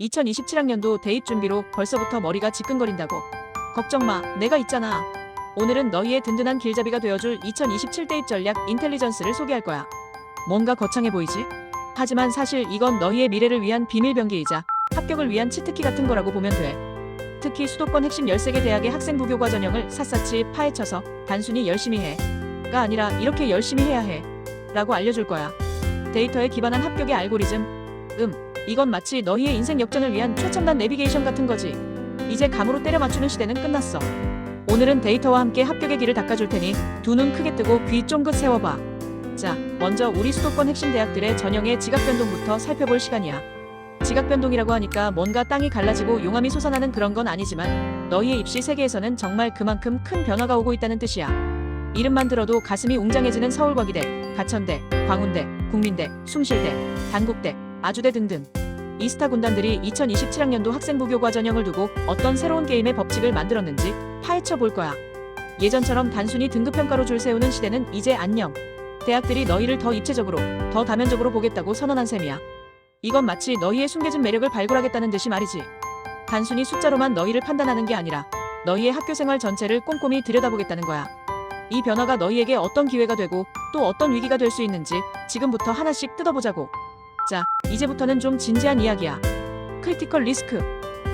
2027학년도 대입 준비로 벌써부터 머리가 지끈거린다고. 걱정 마, 내가 있잖아. 오늘은 너희의 든든한 길잡이가 되어줄 2027 대입 전략 인텔리전스를 소개할 거야. 뭔가 거창해 보이지? 하지만 사실 이건 너희의 미래를 위한 비밀 병기이자 합격을 위한 치트키 같은 거라고 보면 돼. 특히 수도권 핵심 13개 대학의 학생 부 교과 전형을 샅샅이 파헤쳐서 단순히 열심히 해 가 아니라 이렇게 열심히 해야 해 라고 알려줄 거야. 데이터에 기반한 합격의 알고리즘. 음, 이건 마치 너희의 인생 역전을 위한 최첨단 내비게이션 같은 거지. 이제 감으로 때려 맞추는 시대는 끝났어. 오늘은 데이터와 함께 합격의 길을 닦아줄 테니 두 눈 크게 뜨고 귀 쫑긋 세워봐. 자, 먼저 우리 수도권 핵심 대학들의 전형의 지각 변동부터 살펴볼 시간이야. 지각 변동이라고 하니까 뭔가 땅이 갈라지고 용암이 솟아나는 그런 건 아니지만 너희의 입시 세계에서는 정말 그만큼 큰 변화가 오고 있다는 뜻이야. 이름만 들어도 가슴이 웅장해지는 서울과기대, 가천대, 광운대, 국민대, 숭실대, 단국대, 아주대 등등. 이스타 군단들이 2027학년도 학생부 교과 전형을 두고 어떤 새로운 게임의 법칙을 만들었는지 파헤쳐 볼 거야. 예전처럼 단순히 등급 평가로 줄 세우는 시대는 이제 안녕. 대학들이 너희를 더 입체적으로, 더 다면적으로 보겠다고 선언한 셈이야. 이건 마치 너희의 숨겨진 매력을 발굴하겠다는 듯이 말이지. 단순히 숫자로만 너희를 판단하는 게 아니라 너희의 학교 생활 전체를 꼼꼼히 들여다보겠다는 거야. 이 변화가 너희에게 어떤 기회가 되고 또 어떤 위기가 될 수 있는지 지금부터 하나씩 뜯어보자고. 자, 이제부터는 좀 진지한 이야기야. 크리티컬 리스크.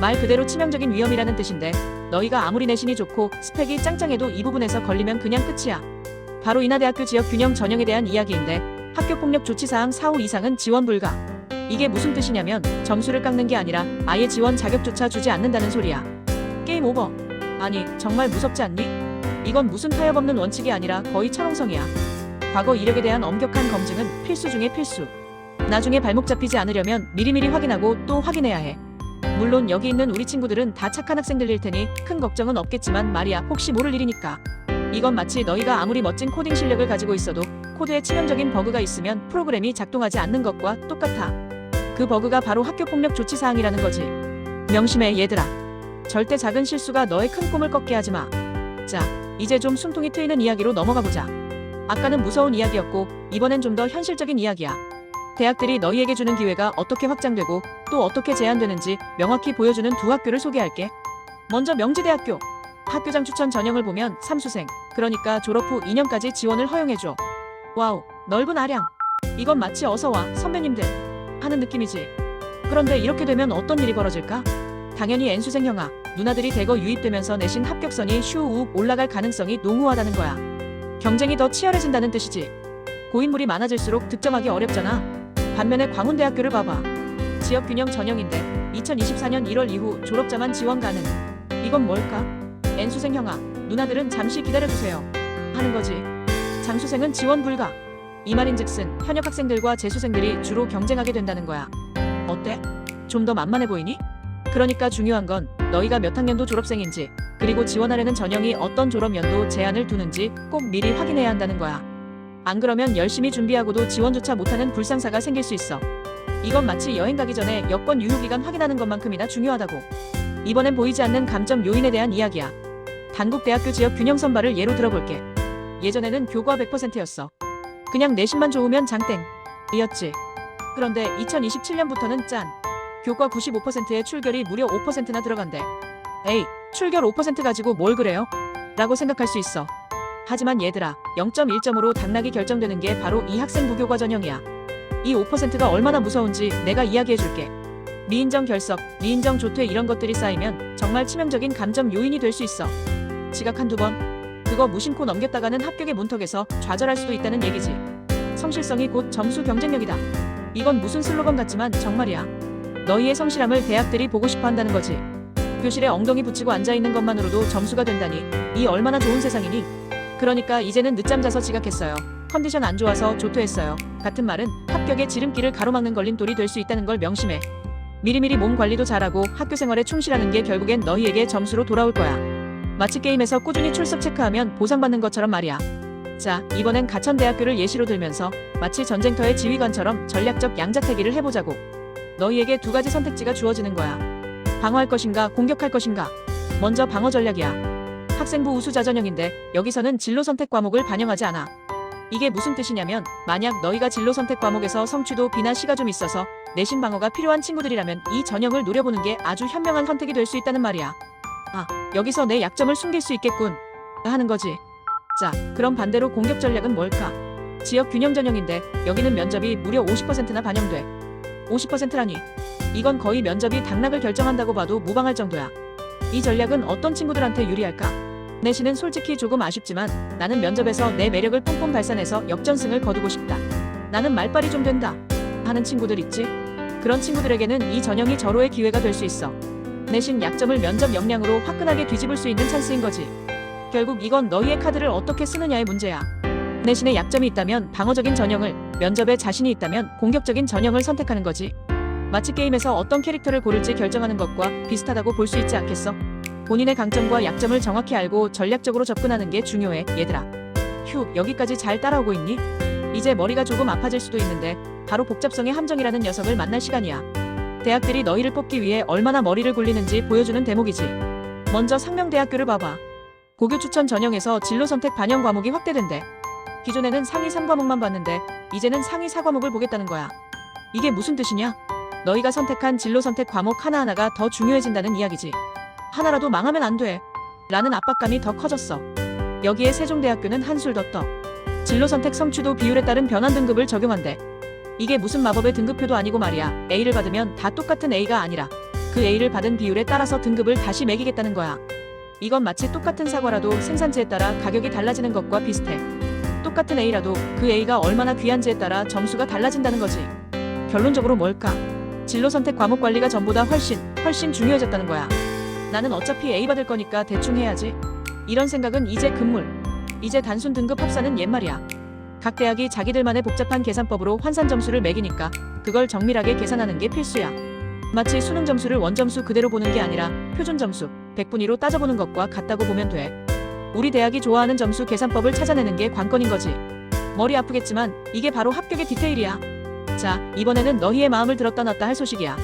말 그대로 치명적인 위험이라는 뜻인데 너희가 아무리 내신이 좋고 스펙이 짱짱해도 이 부분에서 걸리면 그냥 끝이야. 바로 인하대학교 지역 균형 전형에 대한 이야기인데 학교 폭력 조치 사항 4, 5 이상은 지원 불가. 이게 무슨 뜻이냐면 점수를 깎는 게 아니라 아예 지원 자격조차 주지 않는다는 소리야. 게임 오버. 아니, 정말 무섭지 않니? 이건 무슨 타협 없는 원칙이 아니라 거의 철옹성이야. 과거 이력에 대한 엄격한 검증은 필수 중의 필수. 나중에 발목 잡히지 않으려면 미리미리 확인하고 또 확인해야 해. 물론 여기 있는 우리 친구들은 다 착한 학생들일 테니 큰 걱정은 없겠지만 말이야 혹시 모를 일이니까. 이건 마치 너희가 아무리 멋진 코딩 실력을 가지고 있어도 코드에 치명적인 버그가 있으면 프로그램이 작동하지 않는 것과 똑같아. 그 버그가 바로 학교 폭력 조치 사항이라는 거지. 명심해 얘들아. 절대 작은 실수가 너의 큰 꿈을 꺾게 하지 마. 자, 이제 좀 숨통이 트이는 이야기로 넘어가 보자. 아까는 무서운 이야기였고 이번엔 좀 더 현실적인 이야기야. 대학들이 너희에게 주는 기회가 어떻게 확장되고 또 어떻게 제한되는지 명확히 보여주는 두 학교를 소개할게. 먼저 명지대학교. 학교장 추천 전형을 보면 삼수생, 그러니까 졸업 후 2년까지 지원을 허용해줘. 와우, 넓은 아량. 이건 마치 어서 와 선배님들 하는 느낌이지. 그런데 이렇게 되면 어떤 일이 벌어질까? 당연히 N수생 형아, 누나들이 대거 유입되면서 내신 합격선이 슈우욱 올라갈 가능성이 농후하다는 거야. 경쟁이 더 치열해진다는 뜻이지. 고인물이 많아질수록 득점하기 어렵잖아. 반면에 광운대학교를 봐봐. 지역 균형 전형인데 2024년 1월 이후 졸업자만 지원 가능. 이건 뭘까? N수생 형아, 누나들은 잠시 기다려주세요. 하는 거지. 장수생은 지원 불가. 이 말인즉슨 현역 학생들과 재수생들이 주로 경쟁하게 된다는 거야. 어때? 좀 더 만만해 보이니? 그러니까 중요한 건 너희가 몇 학년도 졸업생인지 그리고 지원하려는 전형이 어떤 졸업 연도 제한을 두는지 꼭 미리 확인해야 한다는 거야. 안 그러면 열심히 준비하고도 지원조차 못하는 불상사가 생길 수 있어. 이건 마치 여행 가기 전에 여권 유효기간 확인하는 것만큼이나 중요하다고. 이번엔 보이지 않는 감점 요인에 대한 이야기야. 단국 대학교 지역 균형 선발을 예로 들어볼게. 예전에는 교과 100%였어. 그냥 내신만 좋으면 장땡. 이었지. 그런데 2027년부터는 짠. 교과 95%의 출결이 무려 5%나 들어간대. 에이, 출결 5% 가지고 뭘 그래요? 라고 생각할 수 있어. 하지만 얘들아, 0.1점으로 당락이 결정되는 게 바로 이 학생 부교과 전형이야. 이 5%가 얼마나 무서운지 내가 이야기해 줄게. 미인정 결석, 미인정 조퇴 이런 것들이 쌓이면 정말 치명적인 감점 요인이 될 수 있어. 지각 한두 번? 그거 무심코 넘겼다가는 합격의 문턱에서 좌절할 수도 있다는 얘기지. 성실성이 곧 점수 경쟁력이다. 이건 무슨 슬로건 같지만 정말이야. 너희의 성실함을 대학들이 보고 싶어 한다는 거지. 교실에 엉덩이 붙이고 앉아 있는 것만으로도 점수가 된다니 이 얼마나 좋은 세상이니? 그러니까 이제는 늦잠 자서 지각했어요. 컨디션 안 좋아서 조퇴했어요. 같은 말은 합격의 지름길을 가로막는 걸림돌이 될 수 있다는 걸 명심해. 미리미리 몸 관리도 잘하고 학교 생활에 충실하는 게 결국엔 너희에게 점수로 돌아올 거야. 마치 게임에서 꾸준히 출석 체크하면 보상받는 것처럼 말이야. 자, 이번엔 가천대학교를 예시로 들면서 마치 전쟁터의 지휘관처럼 전략적 양자태기를 해보자고. 너희에게 두 가지 선택지가 주어지는 거야. 방어할 것인가, 공격할 것인가. 먼저 방어 전략이야. 학생부 우수자 전형인데 여기서는 진로 선택 과목을 반영하지 않아. 이게 무슨 뜻이냐면 만약 너희가 진로 선택 과목에서 성취도 B나 C가 좀 있어서 내신 방어가 필요한 친구들이라면 이 전형을 노려보는 게 아주 현명한 선택이 될 수 있다는 말이야. 아, 여기서 내 약점을 숨길 수 있겠군. 하는 거지. 자, 그럼 반대로 공격 전략은 뭘까? 지역 균형 전형인데 여기는 면접이 무려 50%나 반영돼. 50%라니. 이건 거의 면접이 당락을 결정한다고 봐도 무방할 정도야. 이 전략은 어떤 친구들한테 유리할까? 내신은 솔직히 조금 아쉽지만 나는 면접에서 내 매력을 뿜뿜 발산해서 역전승을 거두고 싶다. 나는 말빨이 좀 된다. 하는 친구들 있지? 그런 친구들에게는 이 전형이 절호의 기회가 될 수 있어. 내신 약점을 면접 역량으로 화끈하게 뒤집을 수 있는 찬스인 거지. 결국 이건 너희의 카드를 어떻게 쓰느냐의 문제야. 내신에 약점이 있다면 방어적인 전형을, 면접에 자신이 있다면 공격적인 전형을 선택하는 거지. 마치 게임에서 어떤 캐릭터를 고를지 결정하는 것과 비슷하다고 볼 수 있지 않겠어? 본인의 강점과 약점을 정확히 알고 전략적으로 접근하는 게 중요해, 얘들아. 휴, 여기까지 잘 따라오고 있니? 이제 머리가 조금 아파질 수도 있는데 바로 복잡성의 함정이라는 녀석을 만날 시간이야. 대학들이 너희를 뽑기 위해 얼마나 머리를 굴리는지 보여주는 대목이지. 먼저 상명대학교를 봐봐. 고교 추천 전형에서 진로 선택 반영 과목이 확대된대. 기존에는 상위 3과목만 봤는데 이제는 상위 4과목을 보겠다는 거야. 이게 무슨 뜻이냐? 너희가 선택한 진로 선택 과목 하나하나가 더 중요해진다는 이야기지. 하나라도 망하면 안 돼. 라는 압박감이 더 커졌어. 여기에 세종대학교는 한술 더 떠. 진로 선택 성취도 비율에 따른 변환 등급을 적용한대. 이게 무슨 마법의 등급표도 아니고 말이야. A를 받으면 다 똑같은 A가 아니라 그 A를 받은 비율에 따라서 등급을 다시 매기겠다는 거야. 이건 마치 똑같은 사과라도 생산지에 따라 가격이 달라지는 것과 비슷해. 똑같은 A라도 그 A가 얼마나 귀한지에 따라 점수가 달라진다는 거지. 결론적으로 뭘까? 진로 선택 과목 관리가 전보다 훨씬, 훨씬 중요해졌다는 거야. 나는 어차피 A 받을 거니까 대충 해야지. 이런 생각은 이제 금물. 이제 단순 등급 합산은 옛말이야. 각 대학이 자기들만의 복잡한 계산법으로 환산 점수를 매기니까 그걸 정밀하게 계산하는 게 필수야. 마치 수능 점수를 원점수 그대로 보는 게 아니라 표준 점수, 100분위로 따져보는 것과 같다고 보면 돼. 우리 대학이 좋아하는 점수 계산법을 찾아내는 게 관건인 거지. 머리 아프겠지만 이게 바로 합격의 디테일이야. 자, 이번에는 너희의 마음을 들었다 놨다 할 소식이야.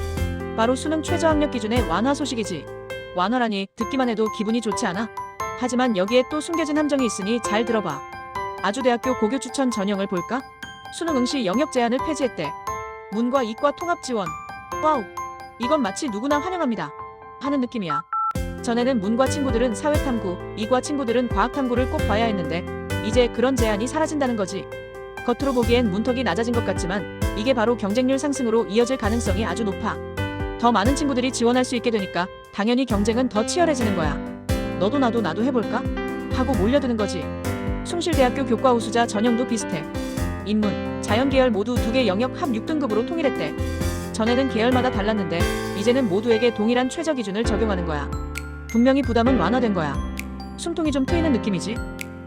바로 수능 최저 학력 기준의 완화 소식이지. 완화라니 듣기만 해도 기분이 좋지 않아? 하지만 여기에 또 숨겨진 함정이 있으니 잘 들어봐. 아주대학교 고교 추천 전형을 볼까? 수능 응시 영역 제한을 폐지했대. 문과 이과 통합 지원. 와우. 이건 마치 누구나 환영합니다. 하는 느낌이야. 전에는 문과 친구들은 사회탐구, 이과 친구들은 과학탐구를 꼭 봐야 했는데 이제 그런 제한이 사라진다는 거지. 겉으로 보기엔 문턱이 낮아진 것 같지만 이게 바로 경쟁률 상승으로 이어질 가능성이 아주 높아. 더 많은 친구들이 지원할 수 있게 되니까 당연히 경쟁은 더 치열해지는 거야. 너도 나도 나도 해볼까? 하고 몰려드는 거지. 숭실대학교 교과 우수자 전형도 비슷해. 인문, 자연 계열 모두 두 개 영역 합 6등급으로 통일했대. 전에는 계열마다 달랐는데 이제는 모두에게 동일한 최저 기준을 적용하는 거야. 분명히 부담은 완화된 거야. 숨통이 좀 트이는 느낌이지.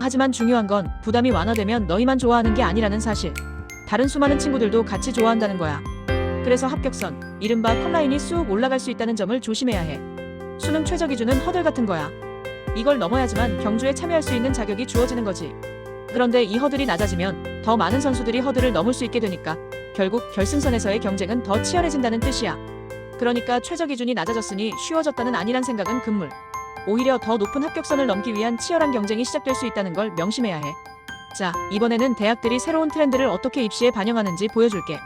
하지만 중요한 건 부담이 완화되면 너희만 좋아하는 게 아니라는 사실. 다른 수많은 친구들도 같이 좋아한다는 거야. 그래서 합격선, 이른바 컷라인이 쑥 올라갈 수 있다는 점을 조심해야 해. 수능 최저 기준은 허들 같은 거야. 이걸 넘어야지만 경주에 참여할 수 있는 자격이 주어지는 거지. 그런데 이 허들이 낮아지면 더 많은 선수들이 허들을 넘을 수 있게 되니까 결국 결승선에서의 경쟁은 더 치열해진다는 뜻이야. 그러니까 최저 기준이 낮아졌으니 쉬워졌다는 아니란 생각은 금물. 오히려 더 높은 합격선을 넘기 위한 치열한 경쟁이 시작될 수 있다는 걸 명심해야 해. 자, 이번에는 대학들이 새로운 트렌드를 어떻게 입시에 반영하는지 보여줄게.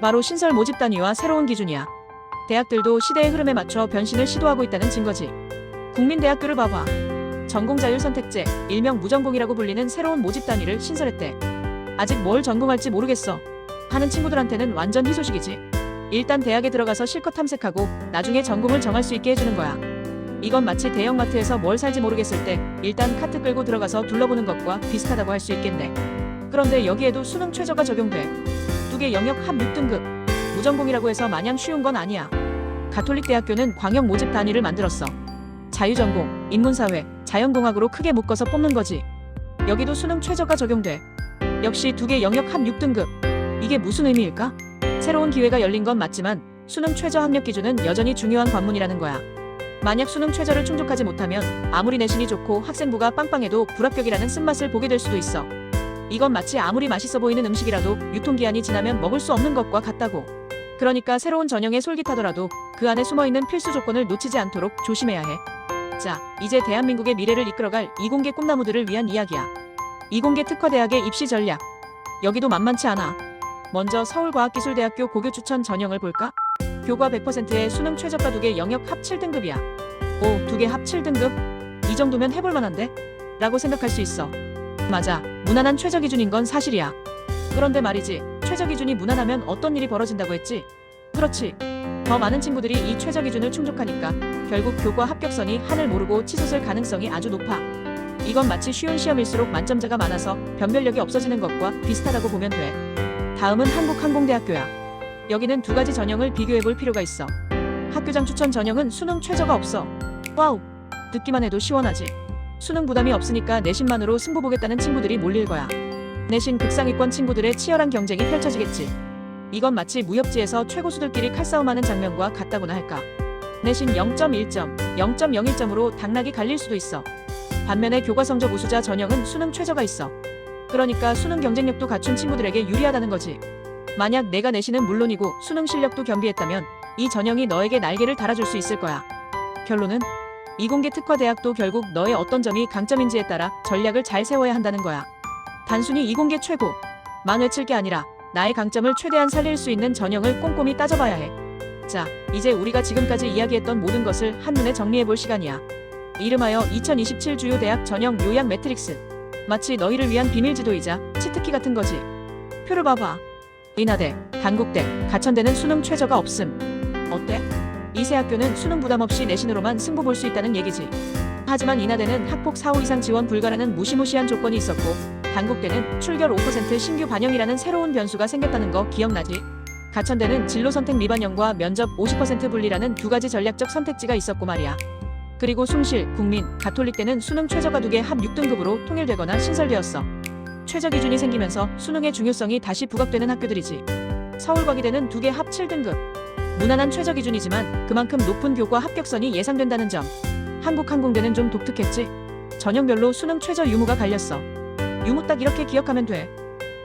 바로 신설 모집 단위와 새로운 기준이야. 대학들도 시대의 흐름에 맞춰 변신을 시도하고 있다는 증거지. 국민대학교를 봐봐. 전공자율 선택제, 일명 무전공이라고 불리는 새로운 모집 단위를 신설했대. 아직 뭘 전공할지 모르겠어. 하는 친구들한테는 완전 희소식이지. 일단 대학에 들어가서 실컷 탐색하고 나중에 전공을 정할 수 있게 해주는 거야. 이건 마치 대형마트에서 뭘 살지 모르겠을 때 일단 카트 끌고 들어가서 둘러보는 것과 비슷하다고 할 수 있겠네. 그런데 여기에도 수능 최저가 적용돼. 두 개 영역 합 6등급. 무전공이라고 해서 마냥 쉬운 건 아니야. 가톨릭 대학교는 광역 모집 단위를 만들었어. 자유전공, 인문사회, 자연공학으로 크게 묶어서 뽑는 거지. 여기도 수능 최저가 적용돼. 역시 두 개 영역 합 6등급. 이게 무슨 의미일까? 새로운 기회가 열린 건 맞지만 수능 최저 합격 기준은 여전히 중요한 관문이라는 거야. 만약 수능 최저를 충족하지 못하면 아무리 내신이 좋고 학생부가 빵빵해도 불합격이라는 쓴맛을 보게 될 수도 있어. 이건 마치 아무리 맛있어 보이는 음식이라도 유통기한이 지나면 먹을 수 없는 것과 같다고. 그러니까 새로운 전형에 솔깃하더라도 그 안에 숨어있는 필수 조건을 놓치지 않도록 조심해야 해. 자, 이제 대한민국의 미래를 이끌어갈 이공계 꿈나무들을 위한 이야기야. 이공계 특화대학의 입시 전략. 여기도 만만치 않아. 먼저 서울과학기술대학교 고교 추천 전형을 볼까? 교과 100%의 수능 최저가 2개 영역 합 7등급이야. 오, 2개 합 7등급? 이 정도면 해볼 만한데? 라고 생각할 수 있어. 맞아. 무난한 최저 기준인 건 사실이야. 그런데 말이지. 최저 기준이 무난하면 어떤 일이 벌어진다고 했지? 그렇지. 더 많은 친구들이 이 최저 기준을 충족하니까 결국 교과 합격선이 하늘 모르고 치솟을 가능성이 아주 높아. 이건 마치 쉬운 시험일수록 만점자가 많아서 변별력이 없어지는 것과 비슷하다고 보면 돼. 다음은 한국항공대학교야. 여기는 두 가지 전형을 비교해 볼 필요가 있어. 학교장 추천 전형은 수능 최저가 없어. 와우. 듣기만 해도 시원하지. 수능 부담이 없으니까 내신만으로 승부 보겠다는 친구들이 몰릴 거야. 내신 극상위권 친구들의 치열한 경쟁이 펼쳐지겠지. 이건 마치 무협지에서 최고수들끼리 칼싸움하는 장면과 같다고나 할까. 내신 0.1점, 0.01점으로 당락이 갈릴 수도 있어. 반면에 교과 성적 우수자 전형은 수능 최저가 있어. 그러니까 수능 경쟁력도 갖춘 친구들에게 유리하다는 거지. 만약 내가 내신은 물론이고 수능 실력도 겸비했다면 이 전형이 너에게 날개를 달아줄 수 있을 거야. 결론은 이공계 특화 대학도 결국 너의 어떤 점이 강점인지에 따라 전략을 잘 세워야 한다는 거야. 단순히 이공계 최고, 만 외칠 게 아니라 나의 강점을 최대한 살릴 수 있는 전형을 꼼꼼히 따져봐야 해. 자, 이제 우리가 지금까지 이야기했던 모든 것을 한눈에 정리해 볼 시간이야. 이름하여 2027 주요 대학 전형 요약 매트릭스. 마치 너희를 위한 비밀 지도이자 치트키 같은 거지. 표를 봐봐. 인하대, 단국대, 가천대는 수능 최저가 없음. 어때? 이세 학교는 수능 부담 없이 내신으로만 승부 볼 수 있다는 얘기지. 하지만 인하대는 학폭 4, 5 이상 지원 불가라는 무시무시한 조건이 있었고, 단국대는 출결 5% 신규 반영이라는 새로운 변수가 생겼다는 거 기억나지? 가천대는 진로 선택 미반영과 면접 50% 분리라는 두 가지 전략적 선택지가 있었고 말이야. 그리고 숭실, 국민, 가톨릭대는 수능 최저가 두 개 합 6등급으로 통일되거나 신설되었어. 최저 기준이 생기면서 수능의 중요성이 다시 부각되는 학교들이지. 서울과기대는 두 개 합 7등급. 무난한 최저 기준이지만 그만큼 높은 교과 합격선이 예상된다는 점. 한국항공대는 좀 독특했지. 전형별로 수능 최저 유무가 갈렸어. 유무 딱 이렇게 기억하면 돼.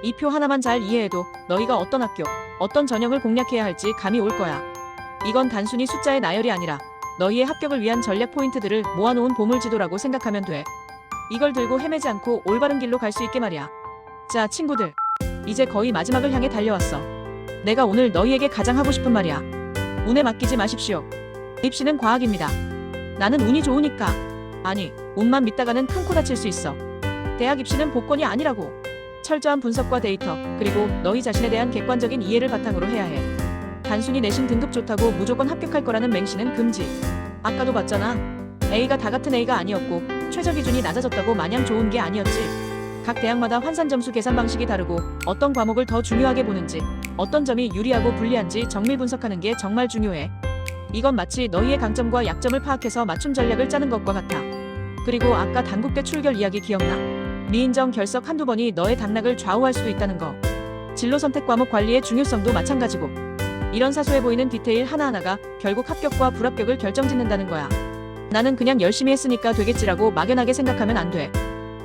이 표 하나만 잘 이해해도 너희가 어떤 학교, 어떤 전형을 공략해야 할지 감이 올 거야. 이건 단순히 숫자의 나열이 아니라 너희의 합격을 위한 전략 포인트들을 모아놓은 보물지도라고 생각하면 돼. 이걸 들고 헤매지 않고 올바른 길로 갈 수 있게 말이야. 자, 친구들. 이제 거의 마지막을 향해 달려왔어. 내가 오늘 너희에게 가장 하고 싶은 말이야. 운에 맡기지 마십시오. 입시는 과학입니다. 나는 운이 좋으니까. 아니, 운만 믿다가는 큰 코 다칠 수 있어. 대학 입시는 복권이 아니라고. 철저한 분석과 데이터, 그리고 너희 자신에 대한 객관적인 이해를 바탕으로 해야 해. 단순히 내신 등급 좋다고 무조건 합격할 거라는 맹신은 금지. 아까도 봤잖아. A가 다 같은 A가 아니었고 최저 기준이 낮아졌다고 마냥 좋은 게 아니었지. 각 대학마다 환산 점수 계산 방식이 다르고 어떤 과목을 더 중요하게 보는지, 어떤 점이 유리하고 불리한지 정밀 분석하는 게 정말 중요해. 이건 마치 너희의 강점과 약점을 파악해서 맞춤 전략을 짜는 것과 같아. 그리고 아까 단국대 출결 이야기 기억나? 미인정 결석 한두 번이 너의 당락을 좌우할 수도 있다는 거. 진로 선택 과목 관리의 중요성도 마찬가지고. 이런 사소해 보이는 디테일 하나하나가 결국 합격과 불합격을 결정짓는다는 거야. 나는 그냥 열심히 했으니까 되겠지라고 막연하게 생각하면 안 돼.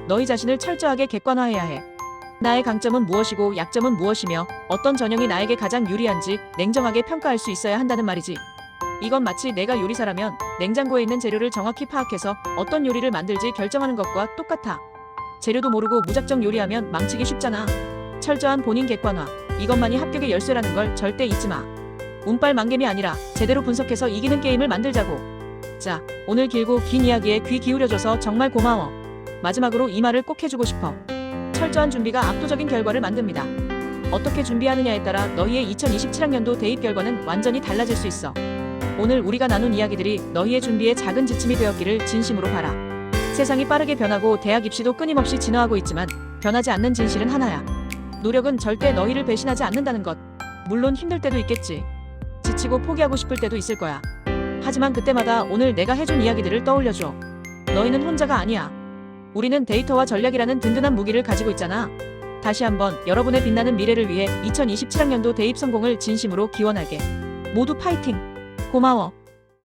너희 자신을 철저하게 객관화해야 해. 나의 강점은 무엇이고 약점은 무엇이며 어떤 전형이 나에게 가장 유리한지 냉정하게 평가할 수 있어야 한다는 말이지. 이건 마치 내가 요리사라면 냉장고에 있는 재료를 정확히 파악해서 어떤 요리를 만들지 결정하는 것과 똑같아. 재료도 모르고 무작정 요리하면 망치기 쉽잖아. 철저한 본인 객관화. 이것만이 합격의 열쇠라는 걸 절대 잊지 마. 운빨 만겜이 아니라 제대로 분석해서 이기는 게임을 만들자고. 자, 오늘 길고 긴 이야기에 귀 기울여줘서 정말 고마워. 마지막으로 이 말을 꼭 해주고 싶어. 철저한 준비가 압도적인 결과를 만듭니다. 어떻게 준비하느냐에 따라 너희의 2027학년도 대입 결과는 완전히 달라질 수 있어. 오늘 우리가 나눈 이야기들이 너희의 준비에 작은 지침이 되었기를 진심으로 바라. 세상이 빠르게 변하고 대학 입시도 끊임없이 진화하고 있지만 변하지 않는 진실은 하나야. 노력은 절대 너희를 배신하지 않는다는 것. 물론 힘들 때도 있겠지. 지치고 포기하고 싶을 때도 있을 거야. 하지만 그때마다 오늘 내가 해준 이야기들을 떠올려줘. 너희는 혼자가 아니야. 우리는 데이터와 전략이라는 든든한 무기를 가지고 있잖아. 다시 한번 여러분의 빛나는 미래를 위해 2027학년도 대입 성공을 진심으로 기원할게. 모두 파이팅! 고마워.